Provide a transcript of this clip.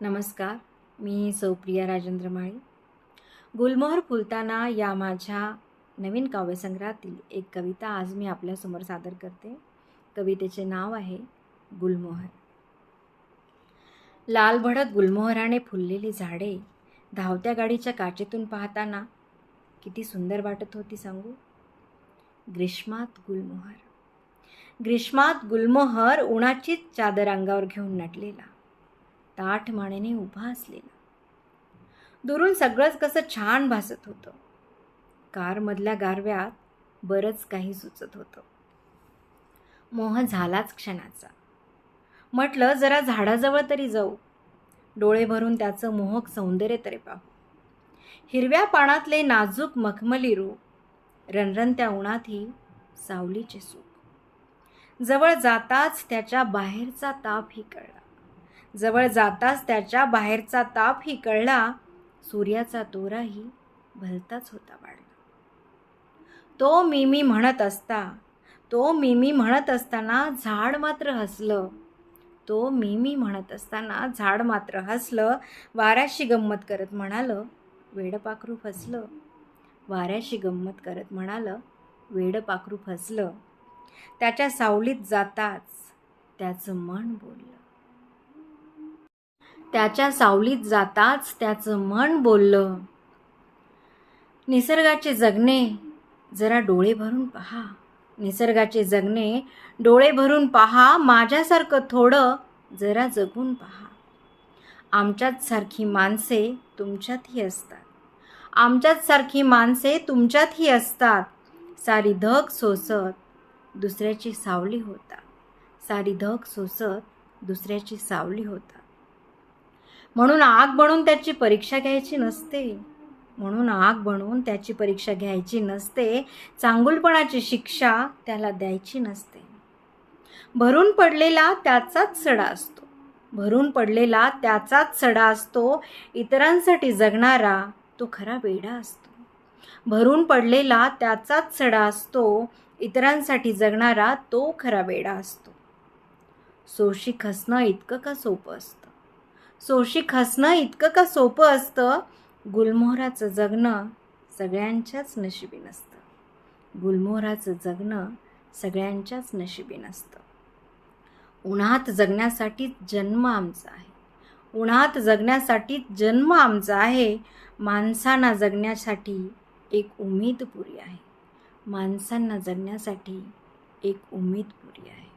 नमस्कार मी सौप्रिया राजेंद्र माळी गुलमोहर फुलताना या माझ्या नवीन काव्यसंग्रहातील एक कविता आज मी आपल्यासमोर सादर करते. कवितेचे नाव आहे गुलमोहर. लाल भडक गुलमोहराने फुललेली झाडे धावत्या गाडीच्या काचेतून पाहताना किती सुंदर वाटत होती सांगू? ग्रीष्मात गुलमोहर. ग्रीष्मात गुलमोहर उन्हाचीच चादर अंगावर घेऊन नटलेला. ताठ मानेने उभा असलेला. दुरून सगळंच कसं छान भासत होतं. कारमधल्या गारव्यात बरंच काही सुचत होतं. मोह झालाच क्षणाचा. म्हटलं जरा झाडाजवळ तरी जाऊ. डोळे भरून त्याचं मोहक सौंदर्य तरी पाहू. हिरव्या पानातले नाजूक मखमली रूप रणरणत्या उन्हातही सावलीचे सुख. जवळ जाताच त्याच्या बाहेरचा तापही कळला. जवळ जाताच त्याच्या बाहेरचा तापही कळला सूर्याचा तोराही भलताच होता वाढला. तो मिमी म्हणत असता. तो मिमी म्हणत असताना झाड मात्र हसलं. तो मिमी म्हणत असताना झाड मात्र हसलं. वाऱ्याशी गंमत करत म्हणालं वेडपाखरू फसलं वाऱ्याशी गंमत करत म्हणालं वेडपाखरू फसलं त्याच्या सावलीत जाताच त्याचं मन बोललं. त्याच्या सावलीत जाताच त्याचं मन बोललं. निसर्गाचे जगणे जरा डोळे भरून पहा. निसर्गाचे जगणे डोळे भरून पहा. माझ्यासारखं थोडं जरा जगून पहा. आमच्याच सारखी माणसे तुमच्यातही असतात. आमच्याच सारखी माणसे तुमच्यातही असतात. सारी धग सोसत दुसऱ्याची सावली होतात. सारी धग सोसत दुसऱ्याची सावली होतात. म्हणून आग बनून त्याची परीक्षा घ्यायची नसते. म्हणून आग बनवून त्याची परीक्षा घ्यायची नसते. चांगुलपणाची शिक्षा त्याला द्यायची नसते. भरून पडलेला त्याचाच सडा असतो. भरून पडलेला त्याचाच सडा असतो. इतरांसाठी जगणारा तो खरा वेडा असतो. भरून पडलेला त्याचाच सडा असतो. इतरांसाठी जगणारा तो खरा वेडा असतो. सोशी खसणं इतकं का सोपं असतं? सोशी खसणं इतकं का सोपं असतं? गुलमोहराचं जगणं सगळ्यांच्याच नशिबी नसतं. गुलमोहराचं जगणं सगळ्यांच्याच नशिबी नसतं. उन्हात जगण्यासाठी जन्म आमचा आहे. उन्हात जगण्यासाठी जन्म आमचा आहे. माणसांना जगण्यासाठी एक उमेद पुरी आहे. माणसांना जगण्यासाठी एक उमेद पुरी आहे.